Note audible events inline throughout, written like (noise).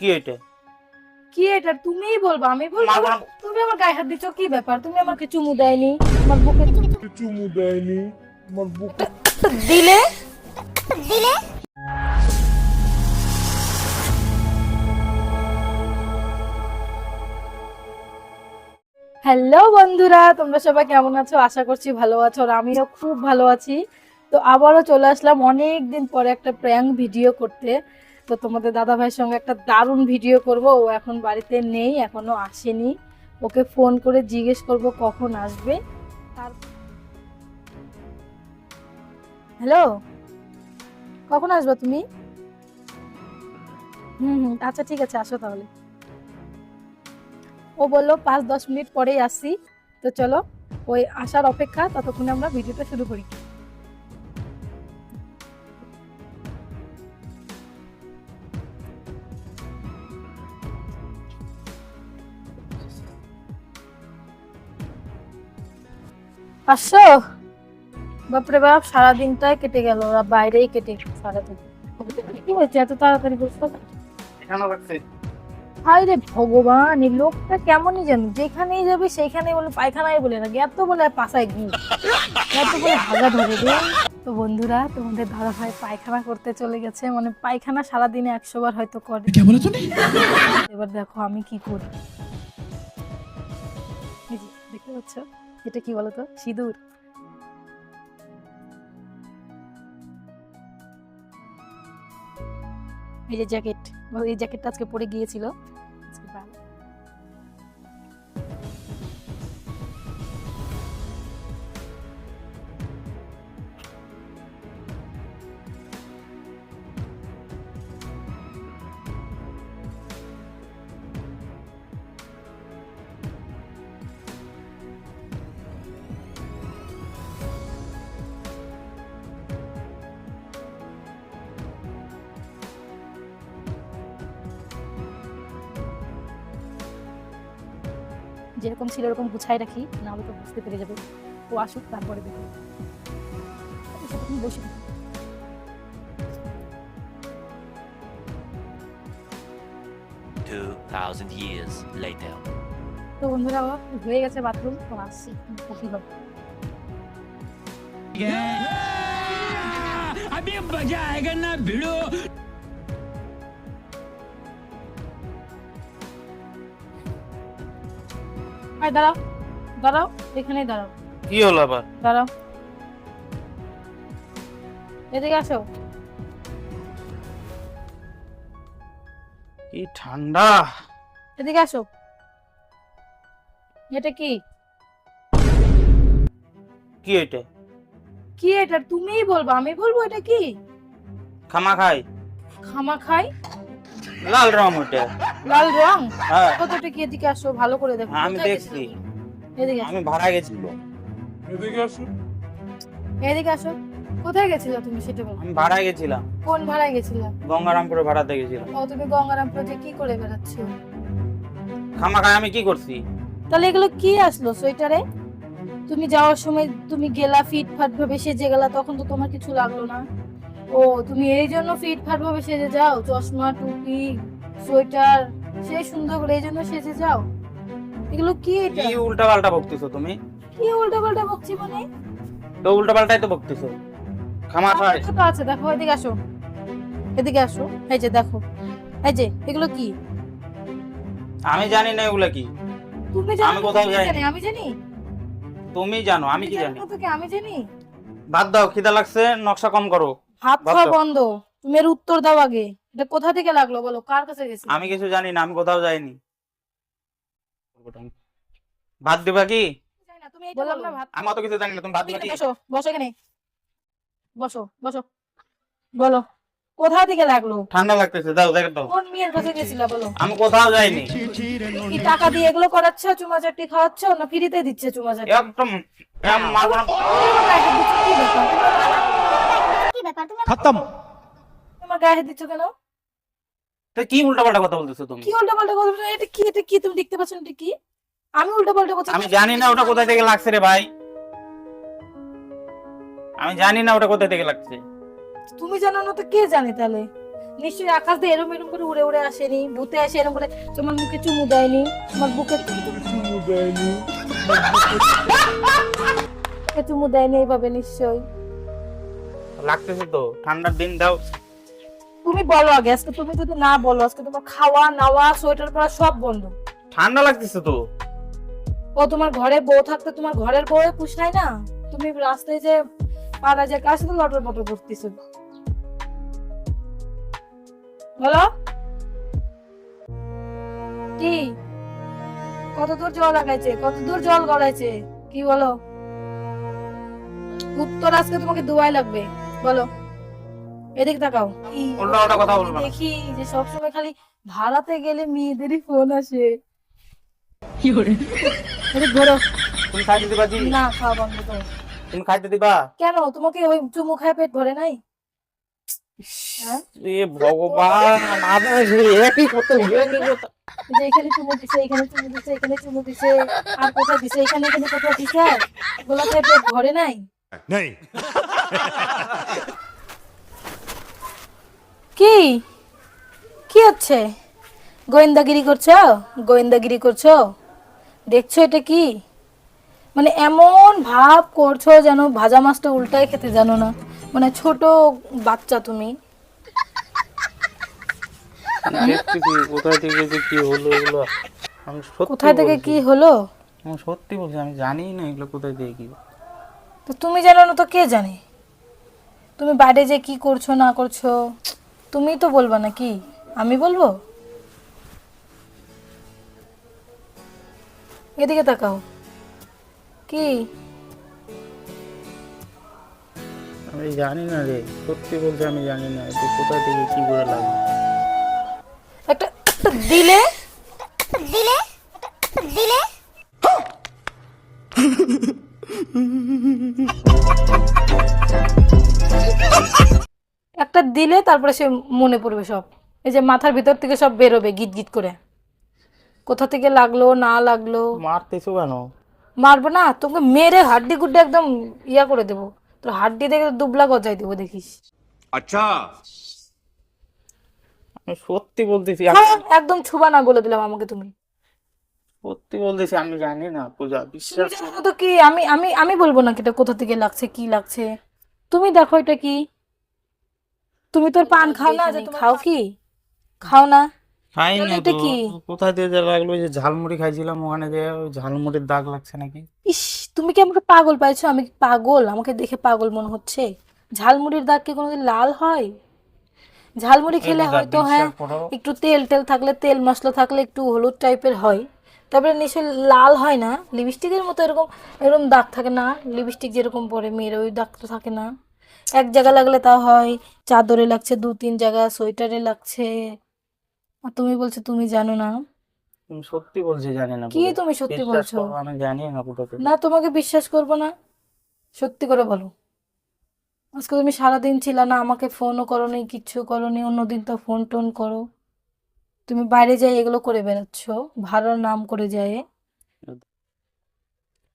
কি এটা? কি এটা? তুমিই বলবা আমি বলব না। তুমি আমার গায়ে হাত দিচ্ছ কি ব্যাপার? তুমি আমাকে চুমু দেয়নি আমার বুকে চুমু দেয়নি। আমার বুক দিলে? হ্যালো বন্ধুরা তোমরা সবাই কেমন আছো? আশা করছি ভালো আছো আর আমিও খুব ভালো আছি। তো আবারও চলে আসলাম অনেক দিন পরে একটা প্র্যাঙ্ক ভিডিও করতে। তো তোমাদের দাদা ভাইয়ের সঙ্গে একটা দারুণ ভিডিও করব। ও এখন বাড়িতে নেই, এখনও আসেনি। ওকে ফোন করে জিজ্ঞেস করব কখন আসবে। তার হ্যালো কখন আসবে তুমি? হুম হুম আচ্ছা ঠিক আছে, আসো তাহলে। ও বলল, পাঁচ দশ মিনিট পরেই আসছি তো চলো, ওই আসার অপেক্ষা, ততক্ষণে আমরা ভিডিওটা শুরু করি। আসছো বাপরে বাপ সারাদিনটাই কেটে গেল ওরা বাইরেই কেটে গেল সারাদিন। কি হয়েছে এত তাড়াতাড়ি বুঝতে এখানে রাখছে হাই রে ভগবান এই লোকটা কেমনই জানি যেখানেই যাবে সেইখানেই বলে পায়খানায় বলে না এত বলে পাশায় গু এত বলে হাগা ধরে রে। তো বন্ধুরা তোমাদের দাদা ভাই পায়খানা করতে চলে গেছে মানে পায়খানা সারাদিনে একশো বার হয়তো করে। এবার দেখো আমি কি করি। দেখতে পাচ্ছ? এটা কি বলতো? সিঁদুর। এই যে জ্যাকেট এই জ্যাকেটটা আজকে পরে গিয়েছিল। যেরকম ছিল এরকম গুছাই রাখি না হলে তো বুঝতে পেরে যাবে ও আসুক তারপরে দেখো তুমি বসে থাকো। 2,000 years later. তো বন্ধুরা ও হয়ে গেছে বাথরুম তো আসছি ও কি হবে अभी मजा आएगा ना भिड़ो আয় দাঁড়াও দাঁড়াও এখানেই দাঁড়াও। কি হলো আবার? দাঁড়াও। এদিকে আসো। কি ঠান্ডা। এদিকে আসো। এটা কি? কি এটা? কি এটা? তুমিই বলবা আমি বলব এটা কি? খামা খাই খামা খাই লাল রং ওটা। লাল রং? হ্যাঁ। কতটা কি এদিকে আসো? ভালো করে দেখো। হ্যাঁ, আমি দেখছি। এদিকে আমি ভাড়া গেছিল। এদিকে আসো। এদিকে আসো। কোথায় গেছিলে তুমি সেটা বলো? আমি ভাড়া গেছিলাম। কোন ভাড়ায় গেছিলে? গঙ্গারামপুরে ভাড়াতে গেছিলাম। ও তুমি গঙ্গারামপুরে যে কি করে বেড়াচ্ছ? খামা খাই আমি কি করছি? তাহলে এগুলো কি আসলো সোয়েটারে? তুমি যাওয়ার সময় তুমি গেলা ফিট ফাট ভাবে সেজে গেলা তখন তো তোমার কিছু লাগল না। ও তুমি এই জন্য ফিট ফাট ভাবে সেজে যাও চশমা টুপি সোয়েটার সে সুন্দর করে এই জন্য সেজে যাও। এগুলো কি এটা? কি উল্টা পাল্টা বকতেছো তুমি? কি উল্টা পাল্টা বকছি মানে? তো উল্টা পাল্টাই তো বকতেছো। খামা খাই ছোট আছে দেখো এদিকে আসো। এদিকে আসো। এই যে দেখো। এই যে এগুলো কি? আমি জানি না এগুলা কি। তুমি জানো আমি কোথাও জানি, আমি জানি? তুমি জানো আমি কি জানি জানো? আমি জানি? বাদ দাও খিদা লাগছে নকশা কম করো। হাত খাওয়া। বন্ধ। তুমি এর উত্তর দাও আগে। এটা কোথা থেকে লাগল বলো? কার কাছে গেছে? আমি কিছু জানি না আমি কোথাও যাইনি। ভাত দিবা কি? বললাম না ভাত আমি অত কিছু জানি না তুমি ভাত দিবা কি? বসো বসো এখানে। বসো বসো। বলো কোথা থেকে লাগল? ঠান্ডা লাগতেছে দাও দেখে দাও। কোন মেয়ের কাছে গেছিলা বলো? আমি কোথাও যাইনি। কি টাকা দিয়ে এগুলো করাচ্ছ চুমা চাটি খাওয়াচ্ছ না ফ্রিতে দিচ্ছে চুমা একদম না। খতম। আমার গায়ে দিচ্ছ কেন? তো কি উল্টাপাল্টা কথা বলতেছো তুমি? কি উল্টা পাল্টা কথা বলছো? এটা কি এটা কি তুমি দেখতে পাচ্ছ না এটা কি? আমি কথা আমি জানি না ওটা কোথা থেকে লাগছে রে ভাই। আমি জানি না ওটা কোথা থেকে লাগছে। তুমি জানো না তো কে জানে তাহলে? নিশ্চয়ই আকাশ দিয়ে এরম এরম করে উড়ে উড়ে আসেনি ভূতে আসে এরম করে তোমার মুখে চুমু দেয়নি তোমার বুকে চুমু দেয়নি। (laughs) চুমু দেয়নি এইভাবে নিশ্চয়ই। লাগতেছে তো। ঠান্ডার দিন দাও। তুমি বলো আগে আজকে তুমি যদি না বলো আজকে তোমার খাওয়া নাওয়া সোয়েটার পরা সব বন্ধ। ঠান্ডা লাগতেছে তো। ও তোমার ঘরে বউ থাকতে তোমার ঘরের বউ পুষায় না? তুমি রাস্তায় যে পাড়া যে কার সাথে লটর পটর করতেছো? বলো? কি? কত দূর জল লাগাইছে কত দূর জল গড়াইছে? কি বলো? উত্তর আজকে তোমাকে দুয়াই লাগবে। বলো। এদিকে তাকাও। উল্টা কথা বলবা দেখি যে সবসময় খালি ভাড়াতে গেলে মেয়েদেরই ফোন আসে। এদিক ধরো। তুমি খাইতে দিবা জি না খাওয়া বন্ধ করো। তুমি খাইতে দিবা? কেন? তোমাকে ওই চুমু খায় পেট ভরে নাই? হ্যাঁ? এ ভগবান একই কত যে এখানে চুমু দিছে এখানে চুমু দিছে এখানে চুমু দিছে আর কোথায় দিছে এখানে এখানে কোথায় দিছে? গোলা পেট ভরে নাই। কি? কি হচ্ছে? গোয়েন্দাগিরি করছ? গোয়েন্দাগিরি করছ? দেখছ এটা কি? মানে এমন ভাব করছ যেন ভাজা মাছটা উল্টায় খেতে জানো না। মানে ছোট বাচ্চা তুমি। কোথায় থেকে যে কি হলো এগুলো। আমি সত্যি কোথায় থেকে বলছি। কি হলো? আমি সত্যি বলছি আমি জানি না এগুলো কোথায় থেকে কি। তো তুমি জানো না তো কে জানে? তুমি বাইরে যে কি করছ না করছ তুমি তো বলবা না কি আমি বলব? এদিকে তাকাও। কি? আমি জানি না রে সত্যি বলছি আমি জানি না যে কোথায় থেকে কি করে লাগবে একটা একটা দিলে একটা দিলে তারপরে সে মনে পড়বে সব। এই যে মাথার ভিতর থেকে সব বেরোবে গিট গিট করে। কোথা থেকে লাগল না লাগল? মারতেছো কেন? মারবো না তোকে মেরে হাড্ডি গুড্ডি একদম ইয়া করে দেবো। তোর হাড্ডি দেখে দুবলা গজাই দেবো দেখিস। আচ্ছা। আমি সত্যি বলতেছি হ্যাঁ, একদম ছুবা না বলে দিলাম আমাকে তুমি। সত্যি বলতেছি আমি জানি না পূজা বিশ্বাস তো কি? আমি আমি আমি বলব না কি কোথা থেকে লাগছে কি লাগছে? তুমি দেখো এটা কি? তুমি তোর পান খাও না যে খাও কি? খাও না। খাই না এটা কি? কোথায় দিয়ে যে লাগল? যে ঝালমুড়ি খাইছিলাম ওখানে যে ঝালমুড়ির দাগ লাগছে নাকি? ইস তুমি কি আমাকে পাগল পাইছো? আমি কি পাগল? আমাকে দেখে পাগল মনে হচ্ছে। ঝালমুড়ির দাগ কি কোনোদিন লাল হয়? ঝালমুড়ি খেলে হয়তো হ্যাঁ একটু তেল টেল থাকলে তেল মশলা থাকলে একটু হলুদ টাইপের হয়। তারপরে নিশ্চয়ই লাল হয় না? লিপস্টিকের মতো এরকম এরকম দাগ থাকে না? লিপস্টিক যেরকম পরে মেয়ের ওই দাগ তো থাকে না। এক জায়গা লাগলে তা হয় চাদরে লাগছে দু তিন জায়গা সোয়েটারে লাগছে। আর তুমি বলছো তুমি জানো না। তুমি সত্যি বলছি জানি না কি তুমি সত্যি বলছো? আমি জানি না কোথা না তোমাকে বিশ্বাস করব না। সত্যি করে বলো। আজকে তুমি সারাদিন ছিল না আমাকে ফোনও করোনি কিচ্ছু করো করোনি অন্যদিন তো ফোন টোন করো। তুমি বাইরে যাই এগুলো করে বেড়াচ্ছ ভাড়ার নাম করে যায়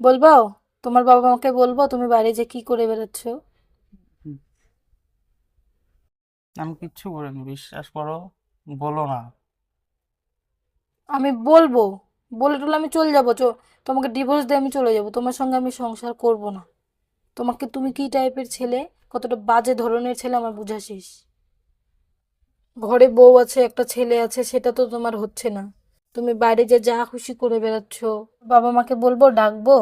বলবাও? তোমার বাবা মাকে বলব তুমি বাইরে যে কি করে বেড়াচ্ছ? আমি কিচ্ছু করিনি, বিশ্বাস করো, বলো না। আমি বলব, বলে টলে আমি চলে যাব, চো তোমাকে ডিভোর্স দিয়ে আমি চলে যাব, তোমার সঙ্গে আমি সংসার করব না। তোমাকে তুমি কি টাইপের ছেলে? কতটা বাজে ধরনের ছেলে আমার বুঝাছিস ঘরে বউ আছে, একটা ছেলে আছে, সেটা তো তোমার হচ্ছে না। তুমি বাইরে যে যা খুশি করে বেড়াচ্ছ, বাবা মাকে বলব, ডাকবো,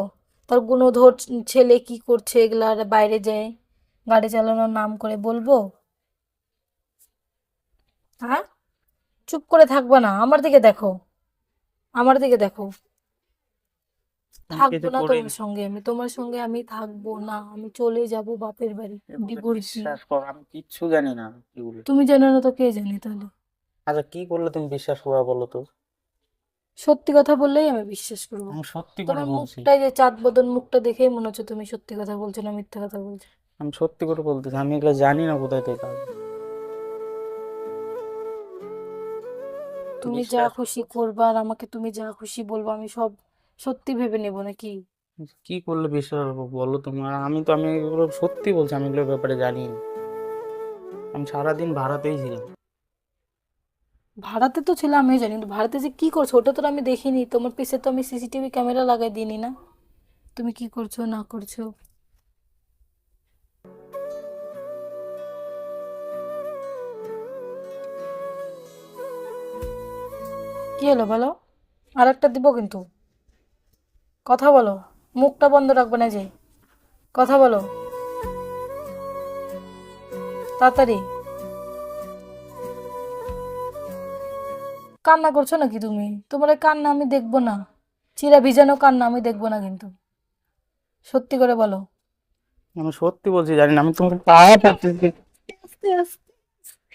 তার গুণধর ছেলে কি করছে এগুলা বাইরে যায় গাড়ি চালানোর নাম করে বলব হ্যাঁ? চুপ করে থাকব না আমার দিকে দেখো। আমার দিকে দেখো। থাকব না তোমার সঙ্গে আমি তোমার সঙ্গে আমি থাকব না আমি চলে যাব বাপের বাড়ি ডিভোর্স আমি কিচ্ছু জানি না তুমি জানো না তো কে জানে তাহলে? আচ্ছা কি করলে তুমি বিশ্বাস করা বলো তো? সত্যি কথা বললেই আমি বিশ্বাস করব। আমি সত্যি করে তোমার বলছি। মুখটা যে চাঁদ বদন মুখটা দেখেই মনে হচ্ছে তুমি সত্যি কথা বলছো না মিথ্যা কথা বলছো। আমি সত্যি করে বলতেছি আমি এগুলো জানি না কোথায় থেকে তুমি যা খুশি করবা আর আমাকে তুমি যা খুশি বলব আমি সব সত্যি ভেবে নেব নাকি? কি করলে বিশ্বাস বলো তোমার আমি তো আমি এগুলো সত্যি বলছি আমি এগুলোর ব্যাপারে জানি না। আমি সারাদিন ভাড়াতেই ছিলাম। ভাড়াতে তো ছিল আমিও জানি কিন্তু ভাড়াতে যে কি করছ ওটা তো আমি দেখিনি। তোমার পিছে তো আমি সিসিটিভি ক্যামেরা লাগাই দিইনি না? তুমি কি করছ না করছ? কি হলো বলো? আর একটা দিব কিন্তু। কথা বলো মুখটা বন্ধ রাখবে না যে। কথা বলো। তাড়াতাড়ি। কান্না করছ নাকি তুমি? তোমার কান্না আমি দেখব না। চিরা ভিজানো কান্না আমি দেখব না কিন্তু। সত্যি করে বলো। আমি সত্যি বলছি জানি না আমি তোমার পায়ে পড়তেছি আস্তে আস্তে।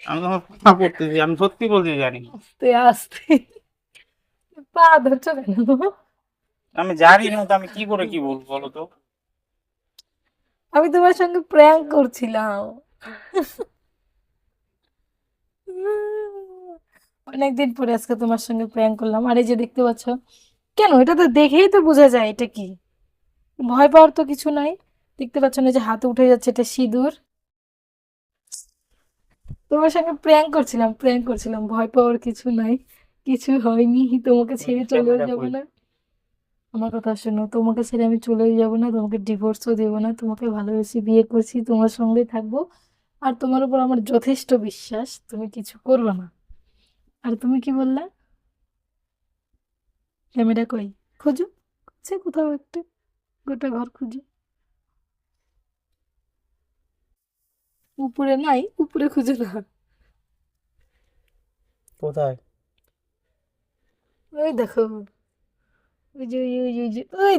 আমি তোমার পা পড়তেছি আমি সত্যি বলছি জানি। আস্তে আস্তে। পা ধরছো কেন? আমি জানি না তো আমি কি করে কি বলব বলো তো? আমি তোমার সঙ্গে প্র্যাঙ্ক করছিলাম। অনেকদিন পরে আজকে তোমার সঙ্গে প্র্যাঙ্ক করলাম। আর এই যে দেখতে পাচ্ছ কেন? এটা তো দেখেই তো বোঝা যায় এটা কি। ভয় পাওয়ার তো কিছু নাই। দেখতে পাচ্ছ না যে হাতে উঠে যাচ্ছে এটা সিঁদুর। তোমার সঙ্গে প্র্যাঙ্ক করছিলাম প্র্যাঙ্ক করছিলাম ভয় পাওয়ার কিছু নাই। কিছু হয়নি তোমাকে ছেড়ে চলেও ক্যামেরা যাব না। আমার কথা শোনো তোমাকে ছেড়ে আমি চলেও যাব না তোমাকে ডিভোর্সও দেবো না তোমাকে ভালোবেসে বিয়ে করছি তোমার সঙ্গে থাকব। আর তোমার উপর আমার যথেষ্ট বিশ্বাস তুমি কিছু করবে না। আর তুমি কি বললে? ক্যামেরা কই? খুঁজো সে কোথাও একটা গোটা ঘর খুঁজো। উপরে নাই উপরে খুঁজো না। কোথায়? ওই দেখো। ওই যে ওই ওই ওই যে। ওই